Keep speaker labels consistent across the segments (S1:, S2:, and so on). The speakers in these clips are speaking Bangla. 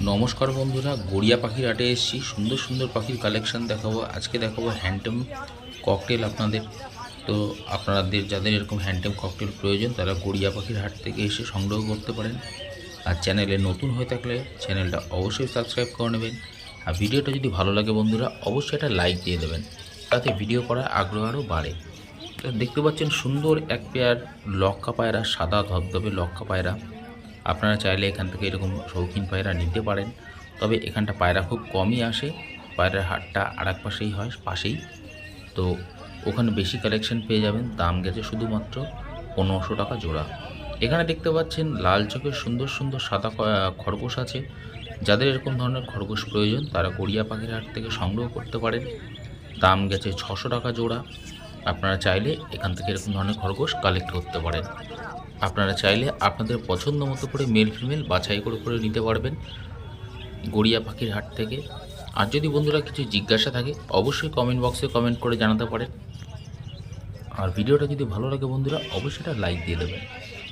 S1: নমস্কার বন্ধুরা, গড়িয়া পাখির হাটে এসেছি। সুন্দর সুন্দর পাখির কালেকশান দেখাবো। আজকে দেখাবো হ্যান্ডটেম ককটেল আপনাদের। তো আপনাদের, যাদের এরকম হ্যান্ডটেম ককটেল প্রয়োজন, তারা গড়িয়া পাখির হাট থেকে এসে সংগ্রহ করতে পারেন। আর চ্যানেলে নতুন হয়ে থাকলে চ্যানেলটা অবশ্যই সাবস্ক্রাইব করে নেবেন। আর ভিডিওটা যদি ভালো লাগে বন্ধুরা, অবশ্যই একটা লাইক দিয়ে দেবেন। তাতে ভিডিও করার আগ্রহ আরও বাড়ে। দেখতে পাচ্ছেন সুন্দর এক পেয়ার লক্কা পায়রা, সাদা ধবধবে লক্কা পায়রা। আপনারা চাইলে এখান থেকে এরকম শৌখিন পায়রা নিতে পারেন। তবে এখানটা পায়রা খুব কমই আসে। পায়রার হাটটা আর এক পাশেই হয়, পাশেই। তো ওখানে বেশি কালেকশন পেয়ে যাবেন। দাম গেছে শুধুমাত্র পনেরোশো টাকা জোড়া। এখানে দেখতে পাচ্ছেন লাল চোখের সুন্দর সুন্দর সাদা খরগোশ আছে। যাদের এরকম ধরনের খরগোশ প্রয়োজন, তারা গড়িয়া পাখির হাট থেকে সংগ্রহ করতে পারেন। দাম গেছে ছশো টাকা জোড়া। আপনারা চাইলে এখান থেকে এরকম ধরনের খরগোশ কালেক্ট করতে পারেন। আপনারা চাইলে আপনাদের পছন্দ মতো করে মেল ফিমেল বাছাই করে করে নিতে পারবেন গড়িয়া পাখির হাট থেকে। আর যদি বন্ধুরা কিছু জিজ্ঞাসা থাকে, অবশ্যই কমেন্ট বক্সে কমেন্ট করে জানাতে পারেন। আর ভিডিওটা যদি ভালো লাগে বন্ধুরা, অবশ্যই একটা লাইক দিয়ে দেবেন।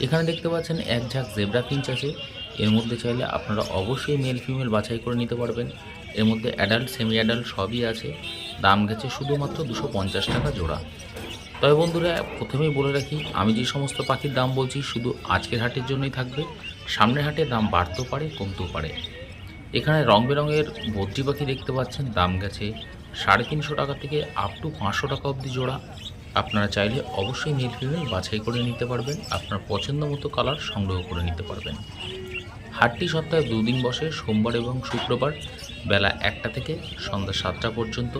S1: এখানে দেখতে পাচ্ছেন এক ঝাঁক জেব্রা ফিঞ্চ আছে। এর মধ্যে চাইলে আপনারা অবশ্যই মেল ফিমেল বাছাই করে নিতে পারবেন। এর মধ্যে অ্যাডাল্ট সেমি অ্যাডাল্ট সবই আছে। দাম গেছে শুধুমাত্র দুশো টাকা জোড়া। তবে বন্ধুরা, প্রথমেই বলে রাখি, আমি যে সমস্ত পাখির দাম বলছি, শুধু আজকের হাটের জন্যই থাকবে। সামনের হাটে দাম বাড়তেও পারে, কমতেও পারে। এখানে রং বেরঙের বদ্রি পাখি দেখতে পাচ্ছেন, দাম গেছে সাড়ে তিনশো টাকা থেকে আপ টু পাঁচশো টাকা অবধি জোড়া। আপনারা চাইলে অবশ্যই নীল ফিমেল বাছাই করে নিতে পারবেন, আপনার পছন্দ মতো কালার সংগ্রহ করে নিতে পারবেন। হাটটি সপ্তাহে দুদিন বসে, সোমবার এবং শুক্রবার, বেলা একটা থেকে সন্ধ্যা সাতটা পর্যন্ত।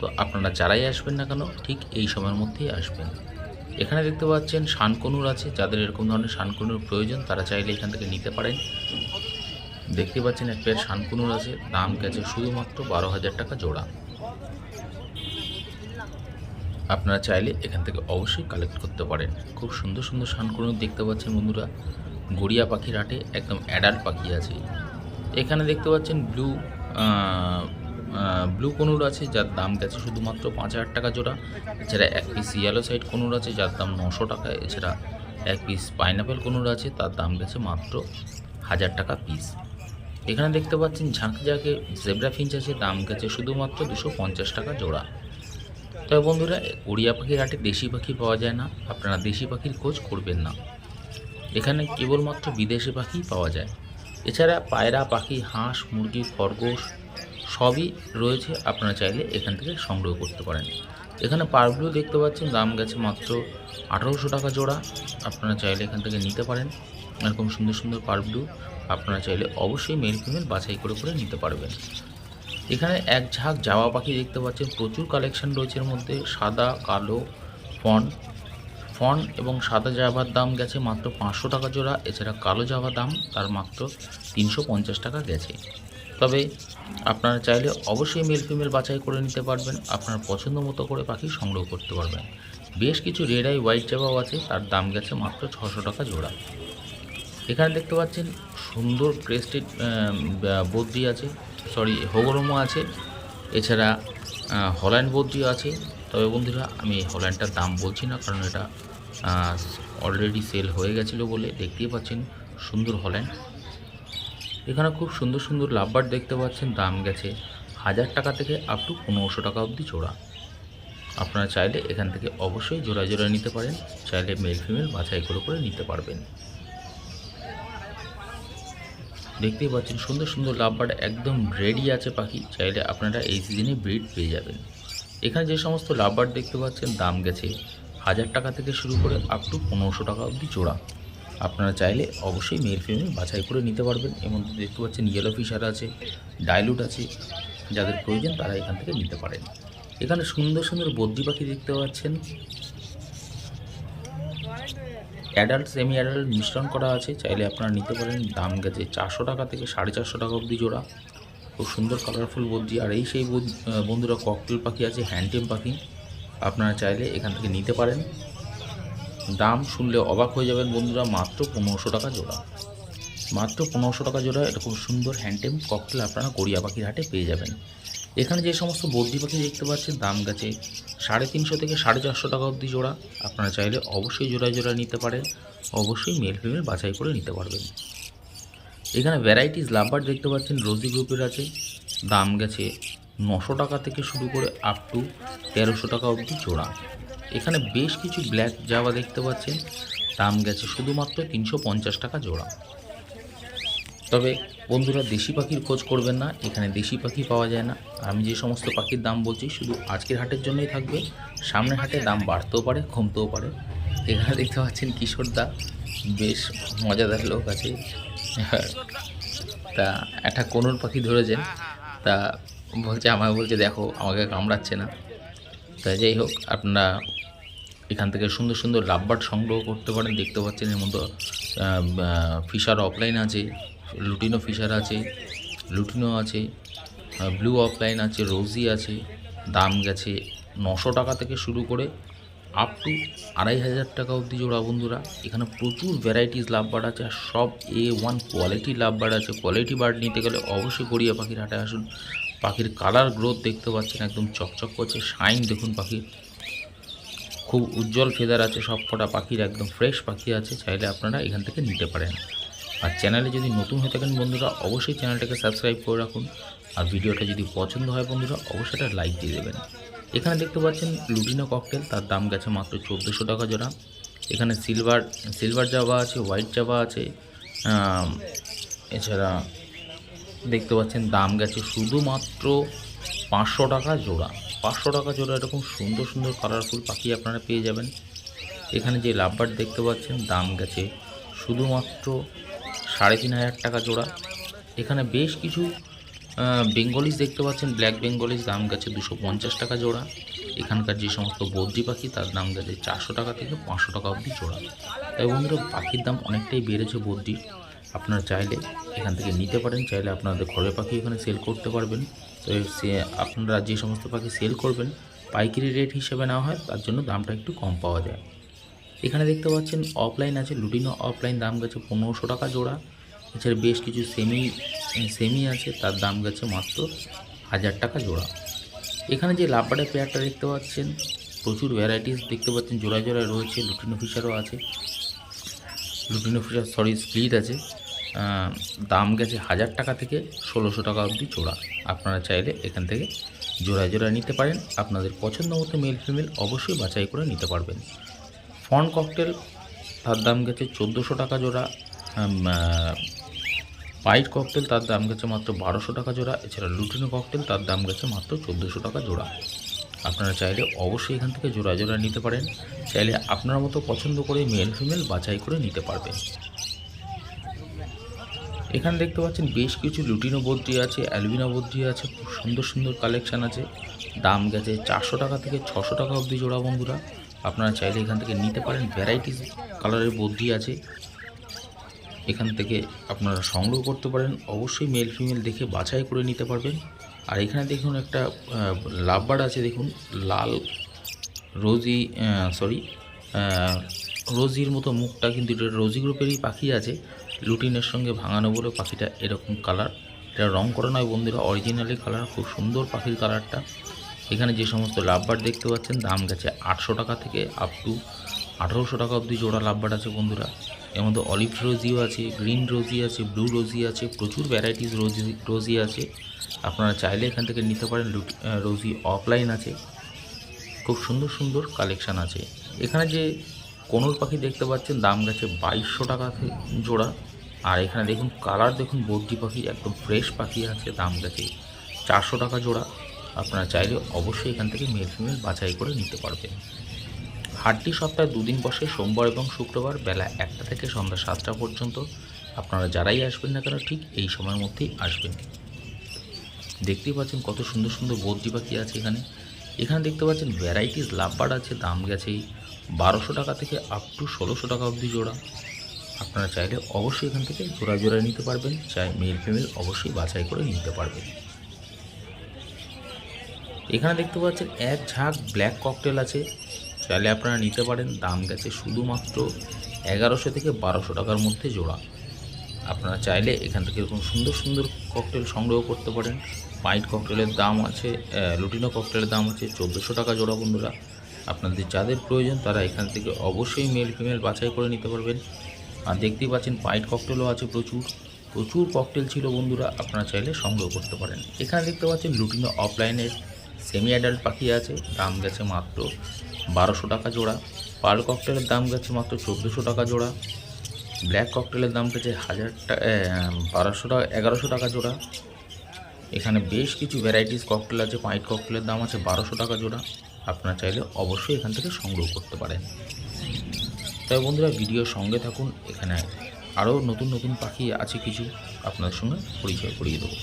S1: তো আপনারা যারাই আসবেন না কেন, ঠিক এই সময়ের মধ্যেই আসবেন। এখানে দেখতে পাচ্ছেন শানকনুর আছে, যাদের এরকম ধরনের শানকনুর প্রয়োজন, তারা চাইলে এখান থেকে নিতে পারেন। দেখতে পাচ্ছেন এক পেয়ার শানকুনুর আছে, দাম গেছে শুধুমাত্র বারো হাজার টাকা জোড়া। আপনারা চাইলে এখান থেকে অবশ্যই কালেক্ট করতে পারেন। খুব সুন্দর সুন্দর শানকুনুর দেখতে পাচ্ছেন বন্ধুরা। গড়িয়া পাখির হাটে একদম অ্যাডাল্ট পাখি আছে। এখানে দেখতে পাচ্ছেন ব্লু ব্লু কনুর আছে, যার দাম গেছে শুধুমাত্র পাঁচ হাজার টাকা জোড়া। এছাড়া এক পিস ইয়েলো সাইড কনুর আছে, যার দাম নশো টাকা। এছাড়া এক পিস পাইনাপেল কনুর আছে, তার দাম গেছে মাত্র হাজার টাকা পিস এখানে দেখতে পাচ্ছেন ঝাঁকে ঝাঁকে জেব্রা ফিঞ্চ আছে, দাম গেছে শুধুমাত্র দুশো পঞ্চাশ টাকা জোড়া। তবে বন্ধুরা উড়িয়া পাখির হাটে দেশি পাখি পাওয়া যায় না, আপনারা দেশি পাখির খোঁজ করবেন না। এখানে কেবলমাত্র বিদেশি পাখি পাওয়া যায়। এছাড়া পায়রা পাখি, হাঁস, মুরগি, খরগোশ সবই রয়েছে, আপনারা চাইলে এখান থেকে সংগ্রহ করতে পারেন। এখানে পারগুলো দেখতে পাচ্ছেন, দাম গেছে মাত্র আঠারোশো টাকা জোড়া। আপনারা চাইলে এখান থেকে নিতে পারেন। এরকম সুন্দর সুন্দর পারগুলো আপনারা চাইলে অবশ্যই মেল ফিমেল বাছাই করে করে নিতে পারবেন। এখানে এক ঝাঁক জাওয়া পাখি দেখতে পাচ্ছেন, প্রচুর কালেকশন রয়েছে এর মধ্যে। সাদা, কালো, ফন। ফন এবং সাদা জাভার দাম গেছে মাত্র পাঁচশো টাকা জোড়া। এছাড়া কালো জাভার দাম তার মাত্র তিনশো পঞ্চাশ টাকা গেছে। তবে আপনারা চাইলে অবশ্যই মেল ফিমেল বাছাই করে নিতে পারবেন, আপনার পছন্দ মতো করে পাখি সংগ্রহ করতে পারবেন। বেশ কিছু রেড আই হোয়াইট জাভাও আছে, তার দাম গেছে মাত্র ছশো টাকা জোড়া। এখানে দেখতে পাচ্ছেন সুন্দর ক্রেস্টেড বদ্রি আছে সরি হোগরমো আছে, এছাড়া হল্যান্ড বদ্রি আছে। তবে বন্ধুরা, আমি হল্যান্ডটার দাম বলছি না, কারণ এটা অলরেডি সেল হয়ে গেছিল বলে দেখতেই পাচ্ছেন সুন্দর হল্যান্ড এখানে খুব সুন্দর সুন্দর লাভবার দেখতে পাচ্ছেন, দাম গেছে হাজার টাকা থেকে আপ টু পনেরোশো টাকা অবধি জোড়া। আপনারা চাইলে এখান থেকে অবশ্যই জোড়া জোড়া নিতে পারেন, চাইলে মেল ফিমেল বাছাই করে করে নিতে পারবেন। দেখতেই পাচ্ছেন, সুন্দর সুন্দর লাভবার্ড একদম রেডি আছে পাখি, চাইলে আপনারা এই সিজনে ব্রিড পেয়ে যাবেন। এখানে যে সমস্ত লাভবার্ড দেখতে পাচ্ছেন, দাম গেছে হাজার টাকা থেকে শুরু করে আপ টু পনেরোশো টাকা অবধি জোড়া। আপনারা চাইলে অবশ্যই মেল ফিমেল বাছাই করে নিতে পারবেন। মধ্যে দেখতে পাচ্ছেন ইয়েলো ফিশার আছে ডাইলুট আছে, যাদের প্রয়োজন তারা এখান থেকে নিতে পারেন। এখানে সুন্দর সুন্দর বদ্রি পাখি দেখতে পাচ্ছেন। অ্যাডাল্ট সেমি অ্যাডাল্ট মিশ্রণ করা আছে, চাইলে আপনারা নিতে পারেন। দাম গেছে চারশো টাকা থেকে সাড়ে চারশো টাকা অবধি জোড়া। খুব সুন্দর কালারফুল বদ্রি। আর এই সেই বন্ধুরা ককটেল পাখি আছে হ্যান্ডটেম পাখি। আপনারা চাইলে এখান থেকে নিতে পারেন। দাম শুনলে অবাক হয়ে যাবেন বন্ধুরা, মাত্র পনেরোশো টাকা জোড়া। মাত্র পনেরোশো টাকা জোড়া এরকম সুন্দর হ্যান্ডটেম ককটেল আপনারা গড়িয়া পাখির হাটে পেয়ে যাবেন। এখানে যে সমস্ত বদ্রি পাখি দেখতে পাচ্ছেন, দাম গেছে সাড়ে তিনশো থেকে সাড়ে চারশো টাকা অবধি জোড়া। আপনারা চাইলে অবশ্যই জোড়ায় জোড়ায় নিতে পারেন, অবশ্যই মেল ফিমেল বাছাই করে নিতে পারবেন। এখানে ভ্যারাইটিস লাভবার দেখতে পাচ্ছেন, রোজি গ্রুপের আছে। দাম গেছে নশো টাকা থেকে শুরু করে আপ টু তেরোশো টাকা অবধি জোড়া। এখানে বেশ কিছু ব্ল্যাক জাবা দেখতে পাচ্ছেন। দাম গেছে শুধুমাত্র তিনশো পঞ্চাশ টাকা জোড়া। তবে বন্ধুরা, দেশি পাখির খোঁজ করবেন না, এখানে দেশি পাখি পাওয়া যায় না। আমি যে সমস্ত পাখির দাম বলছি, শুধু আজকের হাটের জন্যই থাকবে। সামনের হাটে দাম বাড়তেও পারে, কমতেও পারে। এখানে দেখতে পাচ্ছেন কিশোরদা বেশ মজাদার লোক আছে। তা একটা কোনুর পাখি ধরেছেন। তা বলছে আমাকে বলছে, দেখো, আমাকে কামড়াচ্ছে না। তা যাই হোক, আপনারা এখান থেকে সুন্দর সুন্দর রাব্বার সংগ্রহ করতে পারেন। দেখতে পাচ্ছেন এর মধ্যে ফিশার অফলাইন আছে, লুটিনো ফিশার আছে, লুটিনো আছে ব্লু অফলাইন আছে, রোজি আছে, দাম গেছে নশো টাকা থেকে শুরু করে আপ টু আড়াই হাজার টাকা অবধি জোড়া বন্ধুরা। এখানে প্রচুর ভ্যারাইটিস লাভ বার্ড আছে আর সব A one quality lovebird আছে। কোয়ালিটি বার্ড নিতে গেলে অবশ্যই গড়িয়া পাখির হাটে আসুন। পাখির কালার গ্রোথ দেখতে পাচ্ছেন, একদম চকচক করছে শাইন দেখুন পাখির খুব উজ্জ্বল ফেদার আছে সব কটা পাখির, একদম ফ্রেশ পাখি আছে, চাইলে আপনারা এখান থেকে নিতে পারেন। আর চ্যানেলে যদি নতুন হয়ে থাকেন বন্ধুরা, অবশ্যই চ্যানেলটাকে সাবস্ক্রাইব করে রাখুন। আর ভিডিওটা যদি পছন্দ হয় বন্ধুরা, অবশ্যই একটা লাইক দিয়ে দেবেন। এখানে দেখতে পাচ্ছেন লুটিনো ককটেল তার দাম গেছে মাত্র চোদ্দোশো টাকা জোড়া। এখানে সিলভার সিলভার জাবা আছে হোয়াইট জাবা আছে এছাড়া দেখতে পাচ্ছেন দাম গেছে শুধুমাত্র পাঁচশো টাকা জোড়া। পাঁচশো টাকা জোড়া এরকম সুন্দর সুন্দর কালারফুল পাখি আপনারা পেয়ে যাবেন। এখানে যে লাভবার দেখতে পাচ্ছেন দাম গেছে শুধুমাত্র সাড়ে তিন হাজার টাকা জোড়া। এখানে বেশ কিছু বেঙ্গলিস দেখতে পাচ্ছেন ব্ল্যাক বেঙ্গলিস দাম গেছে দুশো পঞ্চাশ টাকা জোড়া। এখানকার যে সমস্ত বদ্রি পাখি তার দাম গেছে চারশো টাকা থেকে পাঁচশো টাকা অবধি জোড়া। তাই বন্ধুরা, পাখির দাম অনেকটাই বেড়েছে বদ্রির আপনারা চাইলে এখান থেকে নিতে পারেন, চাইলে আপনাদের ঘরের পাখি এখানে সেল করতে পারবেন। তো সে আপনারা যে সমস্ত পাখি সেল করবেন, পাইকারি রেট হিসেবে নেওয়া হয়, তার জন্য দামটা একটু কম পাওয়া যায়। এখানে দেখতে পাচ্ছেন অফলাইন আছে, লুটিনো অফলাইন দাম গেছে পনেরোশো টাকা জোড়া। এছাড়া বেশ কিছু সেমি সেমি আছে, তার দাম গেছে মাত্র হাজার টাকা জোড়া। এখানে যে লাভবারের পেয়ারটা দেখতে পাচ্ছেন, প্রচুর ভ্যারাইটিস দেখতে পাচ্ছেন, জোড়ায় জোড়ায় রয়েছে, লুটিনো ফিশারও আছে। লুটিনো ফিশার সরি স্প্লিট আছে। দাম গেছে হাজার টাকা থেকে ষোলোশো টাকা অবধি জোড়া। আপনারা চাইলে এখান থেকে জোড়ায় জোড়ায় নিতে পারেন। আপনাদের পছন্দ মতো মেল ফিমেল অবশ্যই বাছাই করে নিতে পারবেন। ফন ককটেল তার দাম গেছে চোদ্দোশো টাকা জোড়া। পাইট ককটেল তার দাম গেছে মাত্র বারোশো টাকা জোড়া। এছাড়া লুটিনো ককটেল তার দাম গেছে মাত্র চোদ্দোশো টাকা জোড়া। আপনারা চাইলে অবশ্যই এখান থেকে জোড়া জোড়া নিতে পারেন। চাইলে আপনার মতো পছন্দ করে মেল ফিমেল বাছাই করে নিতে পারবেন। এখানে দেখতে পাচ্ছেন বেশ কিছু লুটিনো বদ্রি আছে, অ্যালবিনো বদ্রি আছে, খুব সুন্দর সুন্দর কালেকশান আছে। দাম গেছে চারশো টাকা থেকে ছশো টাকা অবধি জোড়া বন্ধুরা। আপনারা চাইলে এখান থেকে নিতে পারেন। ভ্যারাইটিস কালারের বদ্রি আছে। এখান থেকে আপনারা সংগ্রহ করতে পারেন। অবশ্যই মেল ফিমেল দেখে বাছাই করে নিতে পারবেন। আর এখানে দেখুন একটা লাভবার আছে, দেখুন লাল রোজি সরি রোজির মতো মুখটা কিন্তু এটা রোজি গ্রুপেরই পাখি আছে। লুটিনের সঙ্গে ভাঙানো বলে পাখিটা এরকম কালার এটা রং করা নয় বন্ধুরা অরিজিনালি কালার খুব সুন্দর পাখির কালারটা এখানে যে সমস্ত লাভবার দেখতে পাচ্ছেন, দাম গেছে আটশো টাকা থেকে আপ টু আঠারোশো টাকা অবধি জোড়া লাভবার আছে বন্ধুরা। এর মধ্যে অলিভ রোজিও আছে গ্রিন রোজি আছে ব্লু রোজি আছে, প্রচুর ভ্যারাইটিস রোজি রোজি আছে। আপনারা চাইলে এখান থেকে নিতে পারেন রোজি অফলাইন আছে। খুব সুন্দর সুন্দর কালেকশান আছে। এখানে যে কোনোর পাখি দেখতে পাচ্ছেন, দাম গেছে বাইশশো টাকা জোড়া। আর এখানে দেখুন কালার, দেখুন বদ্রি পাখি, একদম ফ্রেশ পাখি আছে দাম গেছে চারশো টাকা জোড়া। আপনারা চাইলে অবশ্যই এখান থেকে মেল ফিমেল বাছাই করে নিতে পারবেন। হাটটি সপ্তাহে দুদিন বসে সোমবার এবং শুক্রবার বেলা একটা থেকে সন্ধ্যা সাতটা পর্যন্ত। আপনারা যারাই আসবেন না কেন, ঠিক এই সময়ের মধ্যেই আসবেন। দেখতেই পাচ্ছেন কত সুন্দর সুন্দর বদ্রি পাখি আছে এখানে। এখানে দেখতে পাচ্ছেন ভ্যারাইটিস লাভবার্ড আছে, দাম গেছে বারোশো টাকা থেকে আপ টু ষোলোশো টাকা অবধি জোড়া। আপনারা চাইলে অবশ্যই এখান থেকে জোড়া জোড়া নিতে পারবেন। চাই মেল ফিমেল অবশ্যই বাছাই করে নিতে পারবেন। এখানে দেখতে পাচ্ছেন এক ঝাঁক ব্ল্যাক ককটেল আছে। চাইলে আপনারা নিতে পারেন, দাম গেছে শুধুমাত্র এগারোশো থেকে বারোশো টাকার মধ্যে জোড়া। আপনারা চাইলে এখান থেকে এরকম সুন্দর সুন্দর ককটেল সংগ্রহ করতে পারেন। পাইট ককটেলের দাম আছে লুটিনো ককটেলের দাম আছে চোদ্দোশো টাকা জোড়া বন্ধুরা। আপনাদের যাদের প্রয়োজন তারা এখান থেকে অবশ্যই মেল ফিমেল বাছাই করে নিতে পারবেন। আর দেখতেই পাচ্ছেন পাইট ককটেলও আছে প্রচুর। প্রচুর ককটেল ছিল বন্ধুরা, আপনারা চাইলে সংগ্রহ করতে পারেন। এখানে দেখতে পাচ্ছেন লুটিনো অফলাইনের সেমি অ্যাডাল্ট পাখি আছে, দাম গেছে মাত্র বারোশো টাকা জোড়া। পার্ল ককটেলের দাম গেছে মাত্র চোদ্দোশো টাকা জোড়া। ব্ল্যাক ককটেলের দাম গেছে হাজার বারোশো টাকা, এগারোশো টাকা জোড়া। এখানে বেশ কিছু ভ্যারাইটিস ককটেল আছে পাইট ককটেলের দাম আছে বারোশো টাকা জোড়া। আপনারা চাইলে অবশ্যই এখান থেকে সংগ্রহ করতে পারেন। তবে বন্ধুরা ভিডিওর সঙ্গে থাকুন, এখানে আরও নতুন নতুন পাখি আছে কিছু আপনাদের সঙ্গে পরিচয় করিয়ে দেবো।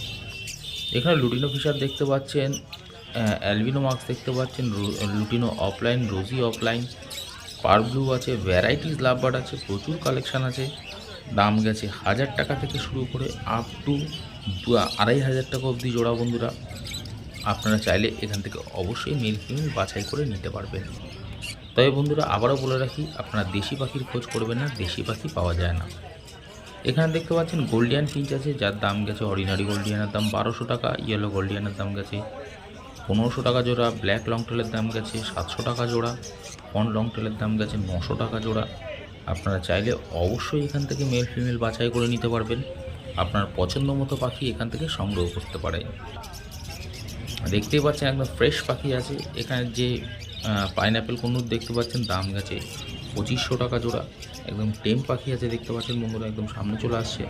S1: এখানে লুটিনো ফিশার দেখতে পাচ্ছেন অ্যালবিনো মার্কস দেখতে পাচ্ছেন lutino opaline, rosy opaline, parblue আছে, ভ্যারাইটিস লাভবার্ড আছে, প্রচুর কালেকশান আছে, দাম গেছে হাজার টাকা থেকে শুরু করে আপ টু আড়াই হাজার টাকা অবধি জোড়া বন্ধুরা। আপনারা চাইলে এখান থেকে অবশ্যই মেল ফিমেল বাছাই করে নিতে পারবেন। তবে বন্ধুরা, আবারও বলে রাখি, আপনারা দেশি পাখির খোঁজ করবেন না, দেশি পাখি পাওয়া যায় না। এখানে দেখতে পাচ্ছেন গোল্ডিয়ান ফিঞ্চ আছে, যার দাম গেছে অর্ডিনারি গোল্ডিয়ানের দাম বারোশো টাকা ইয়েলো গোল্ডিয়ানের দাম গেছে পনেরোশো টাকা জোড়া ব্ল্যাক লং টেলের দাম গেছে সাতশো টাকা জোড়া ফন লং টেলের দাম গেছে নশো টাকা জোড়া। আপনারা চাইলে অবশ্যই এখান থেকে মেল ফিমেল বাছাই করে নিতে পারবেন। আপনার পছন্দ মতো পাখি এখান থেকে সংগ্রহ করতে পারেন। দেখতেই পাচ্ছেন একদম ফ্রেশ পাখি আছে। এখানে যে পাইনঅ্যাপেল কুনুর দেখতে পাচ্ছেন, দাম গেছে পঁচিশশো টাকা জোড়া। একদম টেম পাখি আছে দেখতে পাচ্ছেন বন্ধুরা, একদম সামনে চলে আসছে।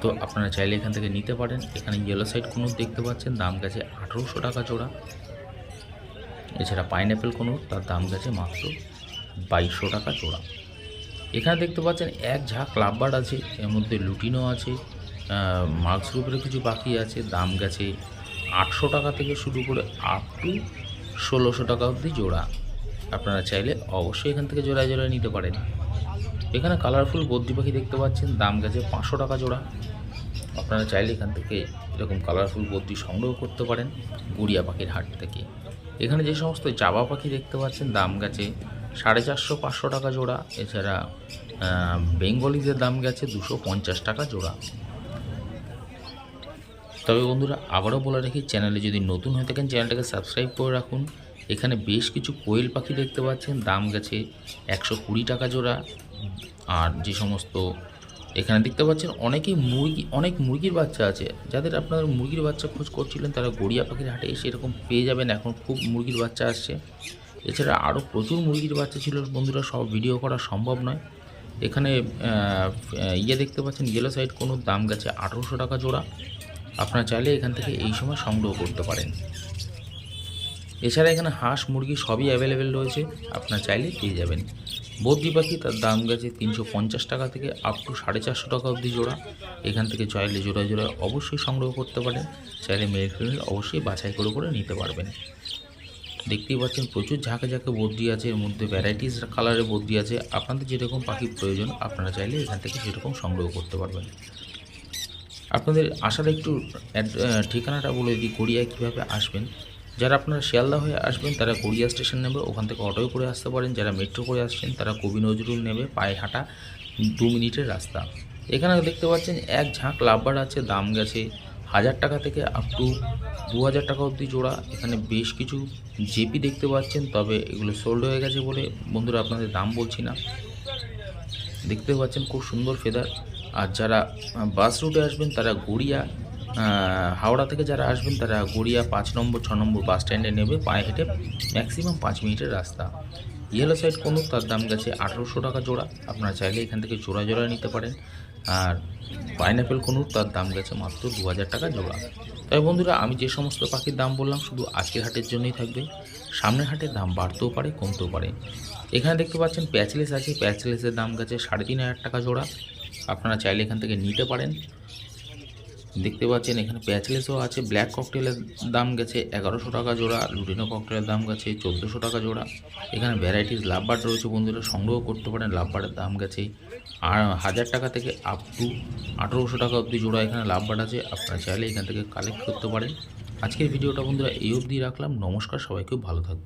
S1: তো আপনারা চাইলে এখান থেকে নিতে পারেন। এখানে ইয়েলো সাইড কুনুর দেখতে পাচ্ছেন, দাম গেছে আঠেরোশো টাকা জোড়া। এছাড়া পাইনঅ্যাপেল কুনুর তার দাম গেছে মাত্র বাইশশো টাকা জোড়া। এখানে দেখতে পাচ্ছেন এক ঝাঁক লাভবার্ড আছে, এর মধ্যে লুটিনো আছে মার্কস গ্রুপের কিছু পাখি আছে, দাম গেছে আটশো টাকা থেকে শুরু করে আপ টু ষোলোশো টাকা অবধি জোড়া। আপনারা চাইলে অবশ্যই এখান থেকে জোড়ায় জোড়ায় নিতে পারেন। এখানে কালারফুল বদ্রি পাখি দেখতে পাচ্ছেন, দাম গেছে পাঁচশো টাকা জোড়া। আপনারা চাইলে এখান থেকে এরকম কালারফুল বদ্রি সংগ্রহ করতে পারেন গুড়িয়া পাখির হাট থেকে। এখানে যে সমস্ত জাবা পাখি দেখতে পাচ্ছেন, দাম গেছে সাড়ে চারশো, পাঁচশো টাকা জোড়া। এছাড়া বেঙ্গলিদের দাম গেছে দুশো পঞ্চাশ টাকা জোড়া। তবে বন্ধুরা, আবারও বলে রাখি, চ্যানেলে যদি নতুন হয়ে থাকেন, চ্যানেলটাকে সাবস্ক্রাইব করে রাখুন। এখানে বেশ কিছু কোয়েল পাখি দেখতে পাচ্ছেন, দাম গেছে একশো কুড়ি টাকা জোড়া। আর যে সমস্ত এখানে দেখতে পাচ্ছেন, অনেকেই মুরগি, অনেক মুরগির বাচ্চা আছে। যাদের আপনারা মুরগির বাচ্চা খোঁজ করছিলেন, তারা গড়িয়া পাখির হাটে এসে এরকম পেয়ে যাবেন। এখন খুব মুরগির বাচ্চা আসছে। এছাড়া আরও প্রচুর মুরগির বাচ্চা ছিল বন্ধুরা, সব ভিডিও করা সম্ভব নয়। এখানে ইয়ে দেখতে পাচ্ছেন ইয়েলো সাইড কোনো দাম গেছে আঠেরোশো টাকা জোড়া। আপনারা চাইলে এখান থেকে এই সময় সংগ্রহ করতে পারেন। এছাড়া এখানে হাঁস, মুরগি সবই অ্যাভেলেবেল রয়েছে, আপনারা চাইলে পেয়ে যাবেন। বদ্রি পাখি, তার দাম গেছে তিনশো পঞ্চাশ টাকা থেকে আপ টু সাড়ে চারশো টাকা অবধি জোড়া। এখান থেকে চাইলে জোড়ায় জোড়ায় অবশ্যই সংগ্রহ করতে পারেন, চাইলে মেল ফিমেল অবশ্যই বাছাই করে করে নিতে পারবেন। দেখতেই পাচ্ছেন প্রচুর ঝাঁকে ঝাঁকে বদ্রি আছে, এর মধ্যে ভ্যারাইটিস কালারের বদ্রি আছে। আপনাদের যেরকম পাখির প্রয়োজন, আপনারা চাইলে এখান থেকে সেরকম সংগ্রহ করতে পারবেন। আপনাদের আসার একটু ঠিকানাটা বলে দিই, গড়িয়ায় কীভাবে আসবেন। যারা আপনারা শিয়ালদা হয়ে আসবেন, তারা গড়িয়া স্টেশন নেবে, ওখান থেকে অটোয় করে আসতে পারেন। যারা মেট্রো করে আসছেন, তারা কবি নজরুল নেবে, পায়ে হাঁটা, দু মিনিটের রাস্তা। এখানে দেখতে পাচ্ছেন, এক ঝাঁক লাভবার আছে, দাম গেছে হাজার টাকা থেকে আপ টু দু হাজার টাকা অবধি জোড়া। এখানে বেশ কিছু জেপি দেখতে পাচ্ছেন, তবে এগুলো সোল্ড হয়ে গেছে বলে বন্ধুরা আপনাদের দাম বলছি না। দেখতে পাচ্ছেন, খুব সুন্দর ফেদার আর যারা বাস রুটে আসবেন তারা গড়িয়া হাওড়া থেকে যারা আসবেন তারা গড়িয়া পাঁচ নম্বর, ছ নম্বর বাস স্ট্যান্ডে নেবে, পায়ে হেঁটে ম্যাক্সিমাম পাঁচ মিনিটের রাস্তা। ইয়েলো সাইড কোনো, তার দাম গেছে আঠেরোশো টাকা জোড়া। আপনারা চাইলে এখান থেকে জোড়া জোড়া নিতে পারেন। আর পাইনঅ্যাপেল কোনুর তার দাম গেছে মাত্র দু হাজার টাকা জোড়া। তাই বন্ধুরা, আমি যে সমস্ত পাখির দাম বললাম, শুধু আজকের হাটের জন্যই থাকবে। সামনের হাটের দাম বাড়তেও পারে, কমতেও পারে। এখানে দেখতে পাচ্ছেন, প্যাচলেস আছে। প্যাচলেসের দাম গেছে সাড়ে তিন হাজার টাকা জোড়া। আপনারা চাইলে এখান থেকে নিতে পারেন। দেখতে পাচ্ছেন এখানে প্যাচলেসও আছে, ব্ল্যাক ককটেলের দাম গেছে এগারোশো টাকা জোড়া, লুটিনো ককটেলের দাম গেছে চোদ্দোশো টাকা জোড়া। এখানে ভ্যারাইটিস লাভবার্ড রয়েছে বন্ধুরা, সংগ্রহ করতে পারেন লাভবার্ডের দাম গেছে আর হাজার টাকা থেকে আপ টু আঠেরোশো টাকা অবধি জোড়া এখানে লাভবার্ড আছে। আপনারা চাইলে এখান থেকে কালেক্ট করতে পারেন। আজকের ভিডিওটা বন্ধুরা এই অবধি রাখলাম, নমস্কার, সবাই খুব ভালো থাকবে